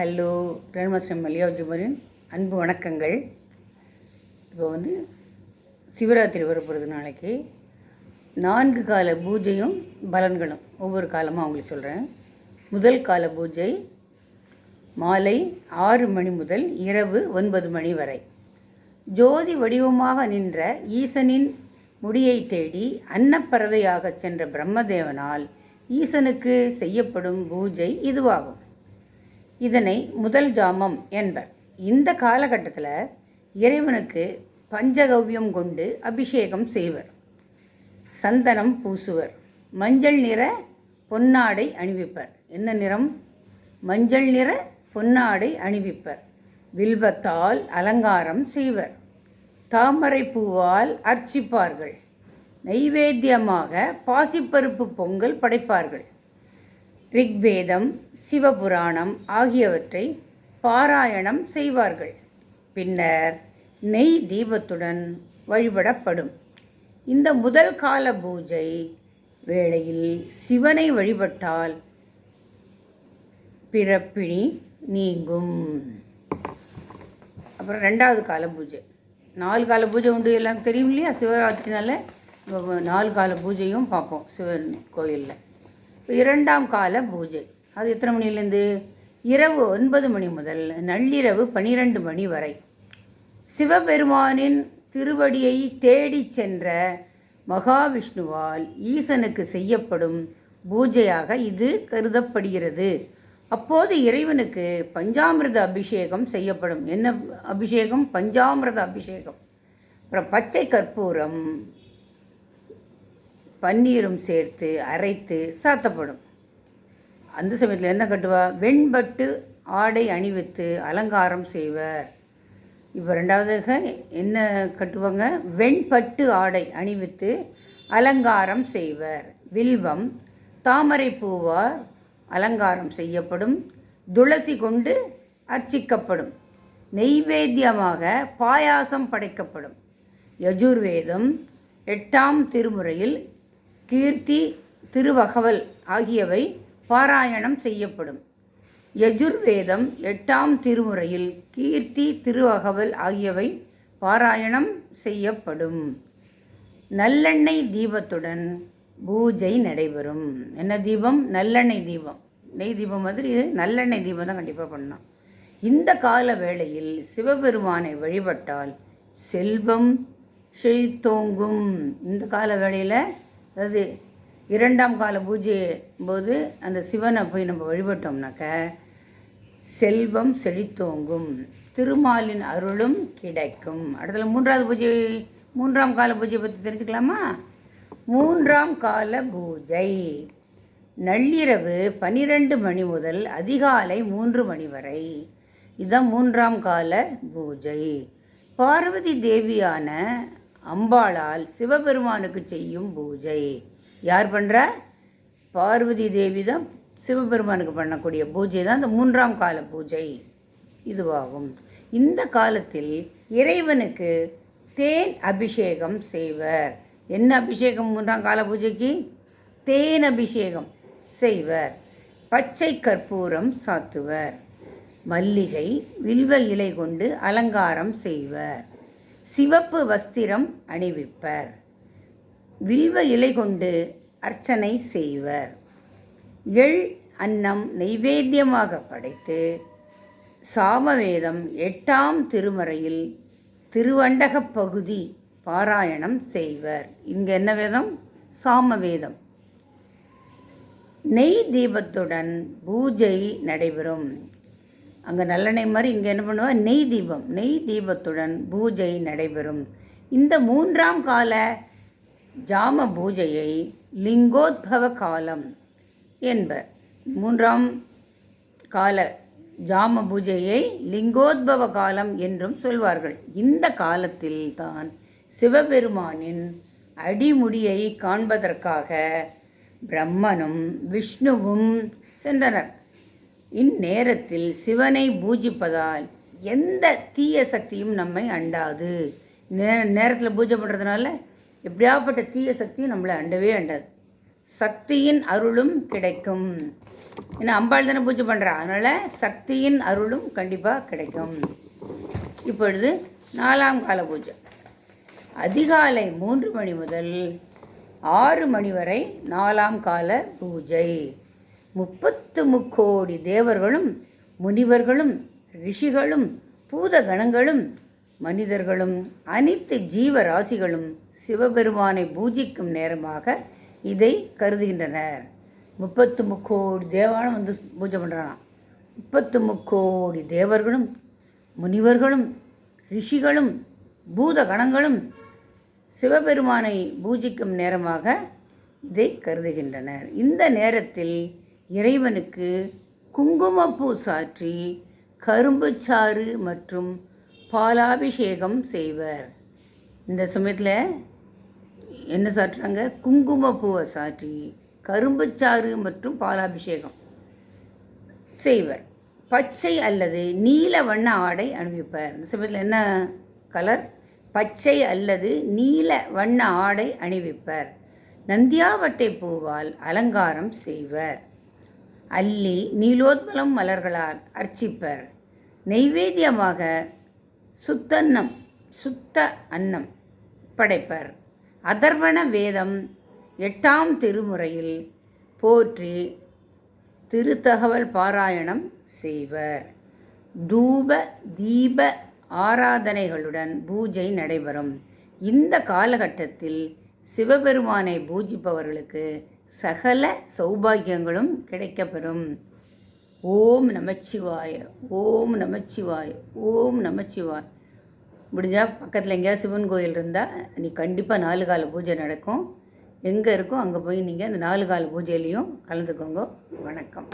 Hello ரேணுமாஸ்டம் மல்லிகாஜிபரின் அன்பு வணக்கங்கள். இப்போ வந்து சிவராத்திரி வரப்போகிறது நாளைக்கு. நான்கு கால பூஜையும் பலன்களும். ஒவ்வொரு காலமாக அவங்களுக்கு சொல்கிறேன் முதல் கால பூஜை மாலை ஆறு மணி முதல் இரவு ஒன்பது மணி வரை. ஜோதி வடிவமாக நின்ற ஈசனின் முடியை தேடி அன்னப்பறவையாக சென்ற பிரம்மதேவனால் ஈசனுக்கு செய்யப்படும் பூஜை இதுவாகும். இதனை முதல் ஜாமம் என்பர். இந்த காலகட்டத்தில் இறைவனுக்கு பஞ்சகவ்யம் கொண்டு அபிஷேகம் செய்வர். சந்தனம் பூசுவர். மஞ்சள் நிற பொன்னாடை அணிவிப்பர். என்ன நிறம்? மஞ்சள் நிற பொன்னாடை அணிவிப்பர். வில்வத்தால் அலங்காரம் செய்வர். தாமரை பூவால் அர்ச்சிப்பார்கள். நைவேத்தியமாக பாசிப்பருப்பு பொங்கல் படைப்பார்கள். ரிக்வேதம் சிவபுராணம் ஆகியவற்றை பாராயணம் செய்வார்கள். பின்னர் நெய் தீபத்துடன் வழிபடப்படும். இந்த முதல் கால பூஜை வேளையில் சிவனை வழிபட்டால் பிறப்பிணி நீங்கும். அப்புறம் ரெண்டாவது கால பூஜை. நாலு கால பூஜை உண்டு எல்லாம் தெரியும் இல்லையா? சிவராத்திரினால நாலு கால பூஜையும் பார்ப்போம் சிவன் கோயிலில். இப்போ இரண்டாம் கால பூஜை. அது எத்தனை மணிலேருந்து இரவு ஒன்பது மணி முதல் நள்ளிரவு பன்னிரெண்டு மணி வரை. சிவபெருமானின் திருவடியை தேடிச் சென்ற மகாவிஷ்ணுவால் ஈசனுக்கு செய்யப்படும் பூஜையாக இது கருதப்படுகிறது. அப்போது இறைவனுக்கு பஞ்சாமிர்த அபிஷேகம் செய்யப்படும். என்ன அபிஷேகம்? பஞ்சாமிர்த அபிஷேகம். அப்புறம் பச்சை கற்பூரம் பன்னீரும் சேர்த்து அரைத்து சாத்தப்படும். அந்த சமயத்தில் என்ன கட்டுவா? வெண்பட்டு ஆடை அணிவித்து அலங்காரம் செய்வர். இப்போ ரெண்டாவதாக என்ன கட்டுவாங்க? வெண்பட்டு ஆடை அணிவித்து அலங்காரம் செய்வர். வில்வம் தாமரை பூவால் அலங்காரம் செய்யப்படும். துளசி கொண்டு அர்ச்சிக்கப்படும். நெய்வேத்தியமாக பாயாசம் படைக்கப்படும். யஜுர்வேதம் எட்டாம் திருமுறையில் கீர்த்தி திருவகவல் ஆகியவை பாராயணம் செய்யப்படும். யஜுர்வேதம் எட்டாம் திருமுறையில் கீர்த்தி திருவகவல் ஆகியவை பாராயணம் செய்யப்படும். நல்லெண்ணெய் தீபத்துடன் பூஜை நடைபெறும். என்ன தீபம்? நல்லெண்ணெய் தீபம். நெய் தீபம் மாதிரி நல்லெண்ணெய் தீபம் தான் கண்டிப்பாக பண்ணலாம் இந்த கால வேளையில் சிவபெருமானை வழிபட்டால் செல்வம் செழித்தோங்கும். இந்த கால வேளையில் அதாவது இரண்டாம் கால பூஜை போது அந்த சிவனை போய் நம்ம வழிபட்டோம்னாக்க செல்வம் செழித்தோங்கும் திருமாலின் அருளும் கிடைக்கும். அடுத்தது மூன்றாவது பூஜை மூன்றாம் கால பூஜையை பற்றி தெரிஞ்சுக்கலாமா? மூன்றாம் கால பூஜை. நள்ளிரவு பனிரெண்டு மணி முதல் அதிகாலை மூன்று மணி வரை. இதுதான் மூன்றாம் கால பூஜை. பார்வதி தேவியான அம்பாளால் சிவபெருமானுக்கு செய்யும் பூஜை. யார் பண்ணுறா பார்வதி தேவி தான் சிவபெருமானுக்கு பண்ணக்கூடிய பூஜை தான் இந்த மூன்றாம் கால பூஜை. இதுவாகும். இந்த காலத்தில் இறைவனுக்கு தேன் அபிஷேகம் செய்வர். என்ன அபிஷேகம் மூன்றாம் கால பூஜைக்கு? தேன் அபிஷேகம் செய்வர். பச்சை கற்பூரம் சாத்துவர். மல்லிகை வில்வ இலை கொண்டு அலங்காரம் செய்வர். சிவப்பு வஸ்திரம் அணிவிப்பர். வில்வ இலை கொண்டு அர்ச்சனை செய்வர். எள் அன்னம் நைவேத்தியமாக படைத்து சாமவேதம் எட்டாம் திருமறையில் திருவண்டகப் பகுதி பாராயணம் செய்வர். இங்கே என்ன வேதம்? சாமவேதம். நெய் தீபத்துடன் பூஜை நடைபெறும். அங்கே நல்லெண்ணெய் மாதிரி இங்கே என்ன பண்ணுவா? நெய் தீபம். நெய் தீபத்துடன் பூஜை நடைபெறும். இந்த மூன்றாம் கால ஜாம பூஜையை லிங்கோத்பவ காலம் என்பர். மூன்றாம் கால ஜாம பூஜையை லிங்கோத்பவ காலம் என்றும் சொல்வார்கள். இந்த காலத்தில் தான் சிவபெருமானின் அடிமுடியை காண்பதற்காக பிரம்மனும் விஷ்ணுவும் சென்றனர். இந்நேரத்தில் சிவனை பூஜிப்பதால் எந்த தீய சக்தியும் நம்மை அண்டாது. நே நேரத்தில் பூஜை பண்ணுறதுனால எப்படியாப்பட்ட தீய சக்தியும் நம்மளை அண்டவே அண்டாது. சக்தியின் அருளும் கிடைக்கும். ஏன்னா அம்பாள் தானே பூஜை பண்ணுறா அதனால் சக்தியின் அருளும் கண்டிப்பாக கிடைக்கும். இப்பொழுது நாலாம் கால பூஜை. அதிகாலை மூன்று மணி முதல் ஆறு மணி வரை நாலாம் கால பூஜை. முப்பத்து முக்கோடி தேவர்களும் முனிவர்களும் ரிஷிகளும் பூதகணங்களும் மனிதர்களும் அனைத்து ஜீவராசிகளும் சிவபெருமானை பூஜிக்கும் நேரமாக இதை கருதுகின்றனர். முப்பத்து முக்கோடி தேவானம் வந்து பூஜை பண்ணுறானாம் முப்பத்து முக்கோடி தேவர்களும் முனிவர்களும் ரிஷிகளும் பூதகணங்களும் சிவபெருமானை பூஜிக்கும் நேரமாக இதை கருதுகின்றனர். இந்த நேரத்தில் இறைவனுக்கு குங்குமப்பூ சாற்றி கரும்புச்சாறு மற்றும் பாலாபிஷேகம் செய்வர். இந்த சமயத்தில் என்ன சாற்றுறாங்க? குங்குமப்பூவை சாற்றி கரும்புச்சாறு மற்றும் பாலாபிஷேகம் செய்வர். பச்சை அல்லது நீல வண்ண ஆடை அணிவிப்பர். இந்த சமயத்தில் என்ன கலர்? பச்சை அல்லது நீல வண்ண ஆடை அணிவிப்பர். நந்தியாவட்டை பூவால் அலங்காரம் செய்வர். அல்லி நீலோத்பலம் மலர்களால் அர்ச்சிப்பர். நெய்வேத்தியமாக சுத்தன்னம் சுத்த அன்னம் படைப்பர். அதர்வண வேதம் எட்டாம் திருமுறையில் போற்றி திருத்தகவல் பாராயணம் செய்வர். தூப தீப ஆராதனைகளுடன் பூஜை நடைபெறும். இந்த காலகட்டத்தில் சிவபெருமானை பூஜிப்பவர்களுக்கு சகல சௌபாகியங்களும் கிடைக்கப்பெறும். ஓம் நமச்சிவாய ஓம் நமச்சிவாய ஓம் நமச்சிவாய். முடிஞ்சால் பக்கத்தில் எங்கேயாவது சிவன் கோயில் இருந்தால் நீ கண்டிப்பாக நாலு கால பூஜை நடக்கும். எங்கே இருக்கோ அங்கே போய் நீங்கள் அந்த நாலு கால பூஜையிலையும் கலந்துக்கோங்க. வணக்கம்.